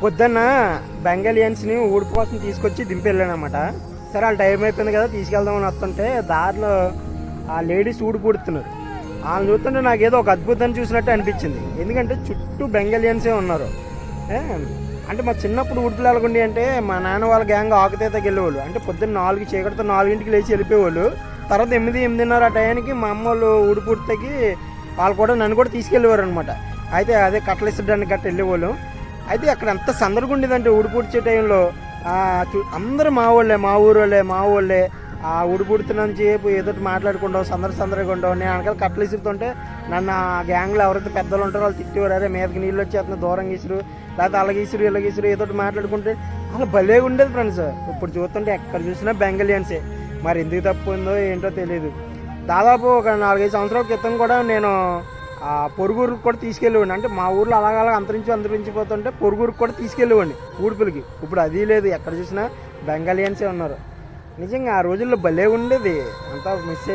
పొద్దున్న బెంగాలియన్స్ని ఊడి కోసం తీసుకొచ్చి దింపెళ్ళానమాట సరే వాళ్ళ టైం అయిపోయింది కదా తీసుకెళ్దామని వస్తుంటే దారిలో ఆ లేడీస్ ఊడి పుడుతున్నారు. వాళ్ళని చూస్తుంటే నాకు ఏదో ఒక అద్భుతాన్ని చూసినట్టు అనిపించింది. ఎందుకంటే చుట్టూ బెంగాలియన్సే ఉన్నారు. అంటే మా చిన్నప్పుడు ఉడుపులు వెళ్ళకుండా అంటే మా నాన్న వాళ్ళ గ్యాంగ్ ఆకుతేతకి వెళ్ళేవాళ్ళు. అంటే పొద్దున్న నాలుగు చీకటితో నాలుగింటికి లేచి వెళ్ళిపోయేవాళ్ళు. తర్వాత ఎనిమిది ఎనిమిదిన్నర ఆ టయానికి మా అమ్మ వాళ్ళు ఉడిపుడితేకి వాళ్ళు కూడా నన్ను కూడా తీసుకెళ్ళేవారు అనమాట అయితే అదే కట్టలు ఇచ్చడానికి గట్ట వెళ్ళేవాళ్ళు. అయితే అక్కడ ఎంత సందడిగా ఉండేదంటే ఊడిపూడ్చే టైంలో చూ- అందరూ మా వాళ్ళే మా ఊరు వాళ్ళే మా వాళ్ళే ఆ ఉడిపుడుతున్నంత సేపు ఏదో ఒకటి మాట్లాడుకుంటాం సందడి సందడిగా ఉండవు. నేను అనకాల కట్టలు ఇసురుతుంటే నన్ను ఆ గ్యాంగ్లో ఎవరైతే పెద్దలు ఉంటారో వాళ్ళు తిట్టేవారు అరే మీదకి నీళ్ళు వచ్చేస్తున్నా దూరం గీసురు లేకపోతే అలా గీసురు ఇలా గీసురు ఏదో ఒకటి మాట్లాడుకుంటే అలా భలే ఉండేది ఫ్రెండ్స్. ఇప్పుడు చూస్తుంటే ఎక్కడ చూసినా బెంగలియన్సే మరి ఎందుకు ఉందో ఏంటో తెలియదు దాదాపు ఒక నాలుగైదు సంవత్సరాల క్రితం కూడా నేను పొరుగురికి కూడా తీసుకెళ్ళేవాడిని. అంటే మా ఊర్లో అలాగ అంతరించి అంతరించిపోతుంటే పొరుగురికి కూడా తీసుకెళ్ళేవాడిని ఊడిపులకి. ఇప్పుడు అది లేదు ఎక్కడ చూసినా బెంగాలియన్సే ఉన్నారు. నిజంగా ఆ రోజుల్లో భలే ఉండేది. అంతా మిస్